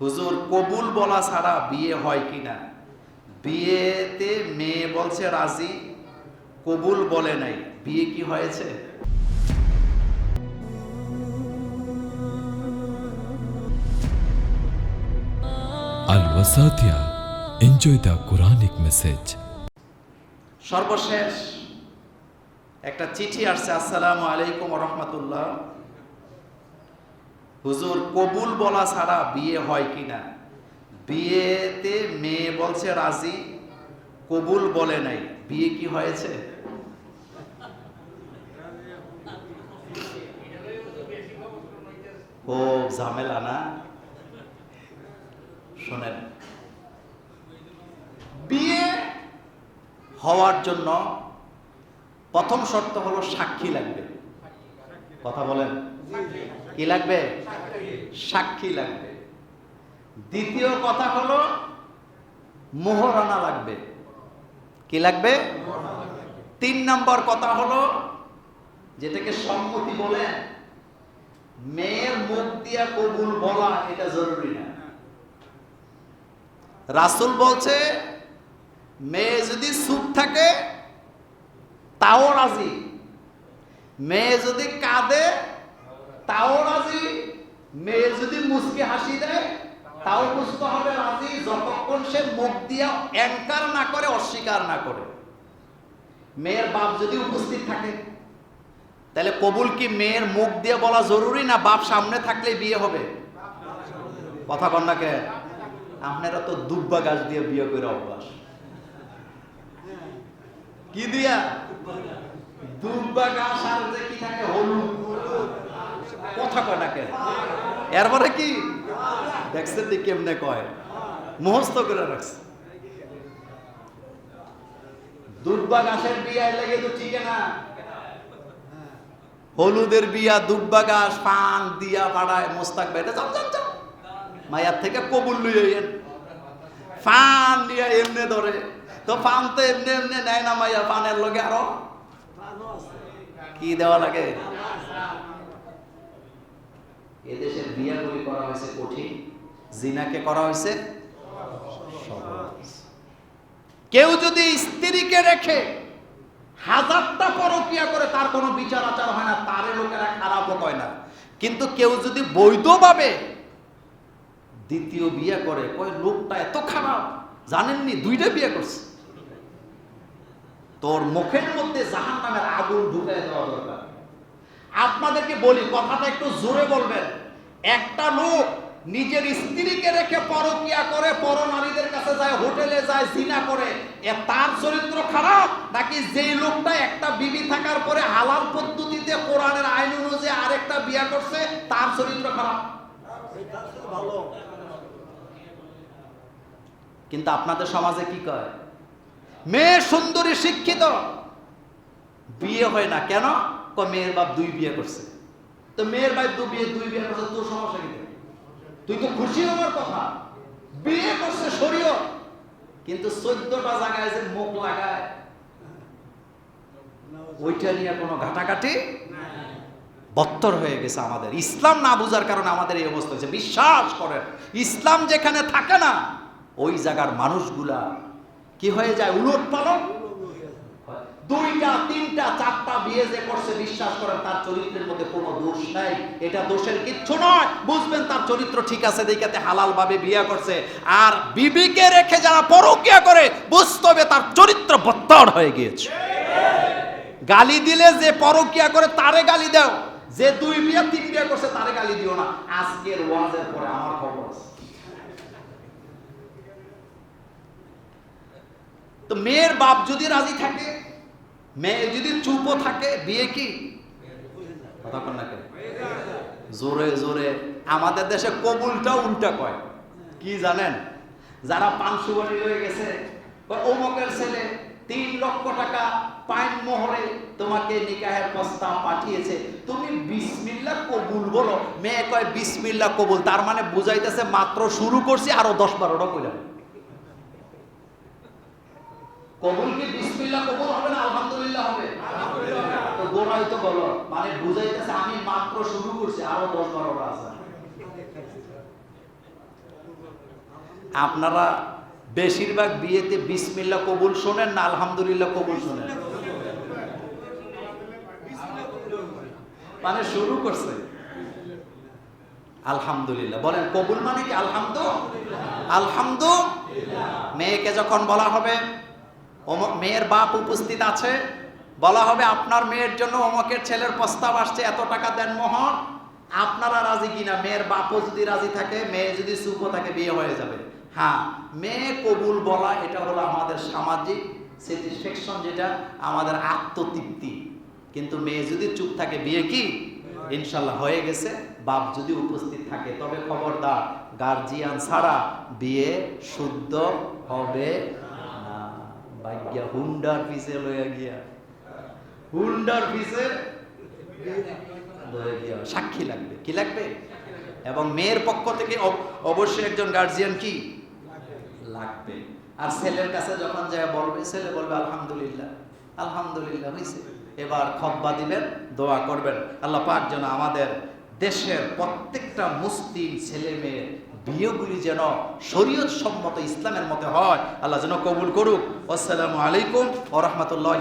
হুজুর কবুল বলা ছাড়া বিয়ে হয় কিনা বিয়েতে মেয়ে বলছে রাজি কবুল বলে নাই। বিয়ে কি হয়েছে? Wasatia. Enjoy the Quranic সর্বশেষ একটা চিঠি আসছে আসসালামু আলাইকুম রহমতুল্লাহ। হুজুর, কবুল বলা ছাড়া বিয়ে হয় কিনা বিয়েতে মেয়ে বলছে রাজি, কবুল বলে নাই। বিয়ে কি হয়েছে? ও, ঝামেলা না? শোনেন, বিয়ে হওয়ার জন্য প্রথম শর্ত হলো সাক্ষী লাগবে। কথা বলেন। কি লাগবে? সাক্ষী লাগবে। দ্বিতীয় কথা হলো, মোহরানা লাগবে। কি লাগবে? তিন নম্বর কথা হলো, যেটাকে সম্মতি বলে, মেয়ের মুখ দিয়া কবুল বলা, এটা জরুরি না। রাসুল বলছে, মেয়ে যদি চুপ থাকে, তাও রাজি। মেয়ে যদি কাঁদে তাও রাজি, মেয়ে যদি মুসকে হাসি দেয়, তাও বুঝতে হবে রাজি, যতক্ষণ সে মুখ দিয়া অ্যাঙ্কার না করে, অস্বীকার না করে। মেয়ের বাপ যদি উপস্থিত থাকে, তাহলে কবুল কি মেয়ের মুখ দিয়ে বলা জরুরি না বাপ সামনে থাকলে বিয়ে হবে? কথা কন না কে? আপনারা তো দুব্বা গাছ দিয়ে বিয়ে করে অভ্যাস। কি দিয়া? দুব্বা গাছ আর যে কি থাকে, হলুদ। কথা কয় না কে এরপরে কি? দেখছেন দি কেমনে কয়? মুহস্ত করে রাখছে। দুব্বা গাছের বিয়ায় লেগে তো ঠিক না। হলুদের বিয়া দুব্বা গাছ, পান, দিয়া পাড়ায় মোস্তাক বেটে যাও যাও যাও মায়ার থেকে কবুল লইয়েন ফান নিয়ে এমনে ধরে। তো ফান তো এমনি এমনি নেয় না মাইয়া ফানের লগে আরও। কি দেওয়া লাগে? এদেশের বিয়াগুলি করা হয়েছে কঠিন। জিনাকে করা হয়েছে কেউ যদি স্ত্রীকে রেখে হাজারটা পরকিয়া করে, তার কোনো বিচার আচার হয় না, তারে লোকেরা খারাপও কয় না। কিন্তু কেউ যদি বৈধভাবে দ্বিতীয় বিয়ে করে, কয়, লোকটা এত খারাপ, জানেননি, দুইটা বিয়ে করছে। তোর মুখের মধ্যে জাহান নামের আগুন ঢুকাই দেওয়া দরকার। আপনাদেরকে বলি, কথাটা একটু জোরে বলবেন। একটা লোক নিজের স্ত্রীকে রেখে পরকিয়া করে পর নারীদের কাছে যায়, হোটেলে যায়, জিনা করে। তার চরিত্র খারাপ? নাকি যেই লোকটা একটা বিবি থাকার পরে হালাল পদ্ধতিতে কোরআনের আইন অনুযায়ী আরেকটা বিয়া করছে, তার চরিত্র খারাপ? কিন্তু আপনাদের সমাজে কি কয়? মেয়ে সুন্দরী শিক্ষিত। বিয়ে হয় না। কেন? মেয়ের বাপ দুই বিয়ে করছে। তো মেয়ের বিয়ে বিয়ে তোর সমস্যা কি? তুই তো খুশি হওয়ার কথা। বিয়ে করছে শরীয় কিন্তু চোদ্দটা জায়গায় যে মুখ লাগায়, ওইটা নিয়ে কোনো ঘাটাঘাটি বত্তর হয়ে গেছে আমাদের। ইসলাম না বুঝার কারণে আমাদের এই অবস্থা হয়েছে। বিশ্বাস করেন, ইসলাম যেখানে থাকে না, ওই জায়গার মানুষগুলা কি হয়ে যায়? উলট পালন দুইটা, তিনটা, চারটা বিয়ে যে করছে বিশ্বাস করেন, তার চরিত্রের মধ্যে কোনো দোষ নাই। এটা দোষের কিচ্ছু নয়। বুঝবেন তার চরিত্র ঠিক আছে, দেখাতে হালাল ভাবে বিয়ে করছে। আর বিবিকে রেখে যারা পরকিয়া করে, বুঝতে হবে তার চরিত্র বত্তর হয়ে গিয়েছে। গালি দিলে যে পরকিয়া করে, তারে গালি দাও। যে দুই বিয়ে, তিন বিয়ে করছে, তারে গালি দিও না। আজকের ওয়াজের পরে আমার খবর তো মেয়ের বাপ যদি রাজি থাকে মেয়ে যদি চুপও থাকে, বিয়ে কি? জোরে জোরে। আমাদের দেশে কবুলটা উল্টা কয়। কি জানেন? যারা পাঁচশো বাড়ি হয়ে গেছে অমুকের ছেলে, তিন লক্ষ টাকা পাইন মোহরে তোমাকে নিকাহের প্রস্তাব পাঠিয়েছে। তুমি বিসমিল্লা কবুল বলো। মেয়ে কয়, বিসমিল্লা কবুল। তার মানে বুঝাইতেছে মাত্র শুরু করছি, আরও দশ বারোটা কইলাম। কবুল কি বিসমিল্লাহ কবুল হবে না? আলহামদুলিল্লাহ তো তো বলো মানে বুঝাইতেছে, আমি মাত্র শুরু করছি, আরও দশ বারোটা আছে। আপনারা বেশিরভাগ বিয়েতে বিসমিল্লা কবুল শোনেন না, আলহামদুলিল্লাহ কবুল শোনেন? মানে শুরু করছে। আলহামদুলিল্লাহ। বলেন, কবুল মানে কি আলহামদু? আলহামদু। মেয়েকে যখন বলা হবে মেয়ের বাপ উপস্থিত আছে বলা হবে আপনার মেয়ের জন্য অমকের ছেলের প্রস্তাব আসছে, এত টাকা দেন মোহর আপনারা রাজি কিনা? মেয়ের বাপও যদি রাজি থাকে, মেয়ে যদি সুপো থাকে, বিয়ে হয়ে যাবে। হ্যাঁ মেয়ে কবুল বলা, এটা হলো আমাদের সামাজিক স্যাটিসফ্যাকশন যেটা, আমাদের আত্মতৃপ্তি। কিন্তু মেয়ে যদি চুপ থাকে, বিয়ে কি? ইনশাল্লাহ হয়ে গেছে। বাপ যদি উপস্থিত থাকে, তবে খবরদার গার্জিয়ান ছাড়া বিয়ে শুদ্ধ হবে না। ভাগ্যা হুন্ডার পিছে লইয়া গিয়া। হুন্ডার পিছে সাক্ষী লাগবে। কি লাগবে? এবং মেয়ের পক্ষ থেকে অবশ্যই একজন গার্জিয়ান কি? লাগবে। আর ছেলের কাছে যখন যায় বলবে, ছেলে বলবে, আলহামদুলিল্লাহ। আলহামদুলিল্লাহ হয়েছে এবার খব্বা দিবেন, দোয়া করবেন। আল্লাহ পাক যেন আমাদের দেশের প্রত্যেকটা মুসলিম ছেলে মেয়ের বিয়েগুলি যেন শরীয়ত সম্মত ইসলামের মতে হয়। আল্লাহ যেন কবুল করুক। আসসালামু আলাইকুম ও রহমতুল্লাহ